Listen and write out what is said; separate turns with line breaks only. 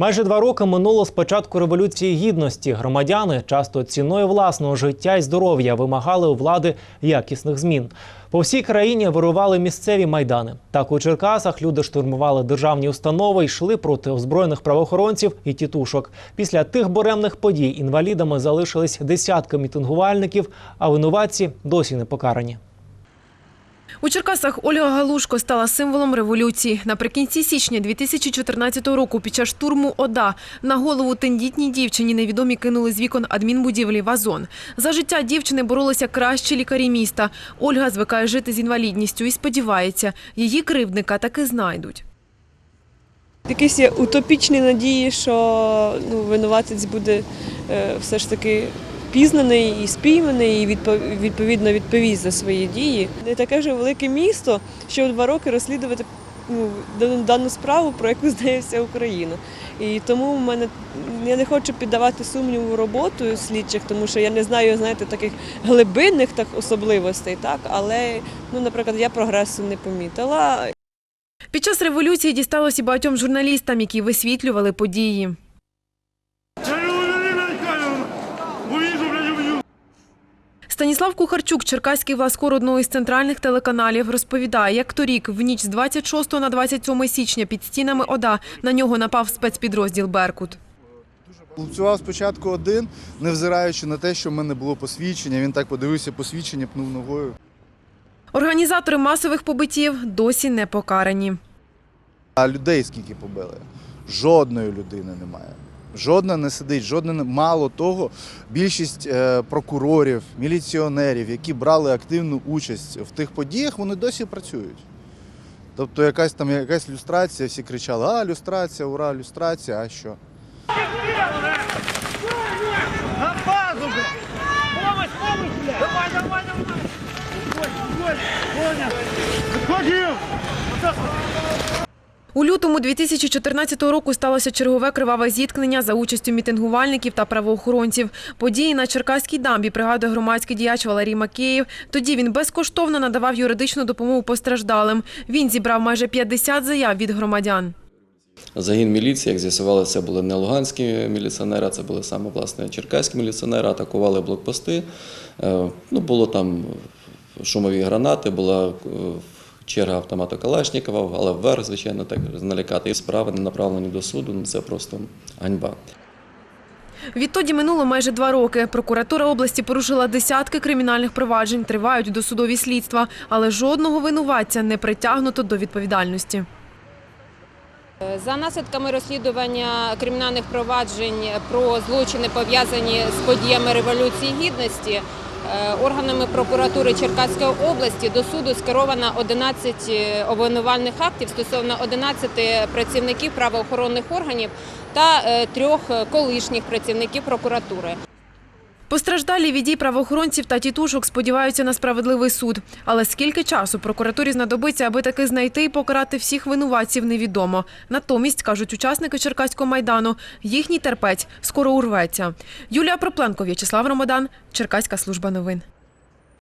Майже два роки минуло з початку революції гідності. Громадяни часто ціною власного життя і здоров'я вимагали у влади якісних змін. По всій країні вирували місцеві майдани. Так у Черкасах люди штурмували державні установи, йшли проти озброєних правоохоронців і тітушок. Після тих буремних подій інвалідами залишились десятки мітингувальників, а винуватці досі не покарані.
У Черкасах Ольга Галушко стала символом революції. Наприкінці січня 2014 року під час штурму ОДА на голову тендітній дівчині невідомі кинули з вікон адмінбудівлі вазон. За життя дівчини боролися кращі лікарі міста. Ольга звикає жити з інвалідністю і сподівається, її кривдника таки знайдуть.
Якісь є утопічні надії, що ну, винуватець буде е, все ж таки пізнаний і спійманий, і відповідно відповість за свої дії. Не таке вже велике місто, що два роки розслідувати ну, дану- справу, про яку знає вся Україна. І тому в мене я не хочу піддавати сумніву роботу слідчих, тому що я не знаю, знаєте, таких глибинних так особливостей, так але ну, наприклад, я прогресу не помітила.
Під час революції дісталось і багатьом журналістам, які висвітлювали події.
Я его не блядь, Увижу, блядь, убью.
Станіслав Кухарчук, черкаський власкор одного із центральних телеканалів, розповідає, як торік, в ніч з 26 на 27 січня під стінами ОДА на нього напав спецпідрозділ «Беркут».
Лупцював спочатку один, невзираючи на те, що в мене було посвідчення. Він так подивився посвідчення, пнув ногою.
Організатори масових побиттів досі не покарані.
А людей скільки побили? Жодної людини немає. Жодна не сидить, жодна мало того. Більшість е, прокурорів, міліціонерів, які брали активну участь в тих подіях, вони досі працюють. Тобто якась там якась люстрація, всі кричали: А, люстрація, ура, люстрація, а що?
На базу. Помощь, помощь, блядь. Давай, давай, давай. Ой, ой, понял.
У лютому 2014 року сталося чергове криваве зіткнення за участю мітингувальників та правоохоронців. Події на Черкаській дамбі пригадує громадський діяч Валерій Макеєв. Тоді він безкоштовно надавав юридичну допомогу постраждалим. Він зібрав майже 50 заяв від громадян.
Загін міліції, як з'ясувалося, це були не луганські міліціонери, а це були саме власне черкаські міліціонери, атакували блокпости. Е, Ну, було там шумові гранати, була е, черга автомата Калашникова, але вверх, звичайно, так налякати. І справи не направлені до суду, ну, це просто ганьба.
Відтоді минуло майже два роки. Прокуратура області порушила десятки кримінальних проваджень, тривають досудові слідства, але жодного винуватця не притягнуто до відповідальності.
За наслідками розслідування кримінальних проваджень про злочини пов'язані з подіями Революції Гідності органами прокуратури Черкаської області до суду скеровано 11 обвинувальних актів стосовно 11 працівників правоохоронних органів та е, трьох колишніх працівників прокуратури.
Постраждалі від дій правоохоронців та тітушок сподіваються на справедливий суд. Але скільки часу прокуратурі знадобиться, аби таки знайти і покарати всіх винуватців, невідомо. Натомість, кажуть учасники Черкаського майдану, їхній терпець скоро урветься. Юлія Пропленко, В'ячеслав Ромадан, Черкаська служба новин.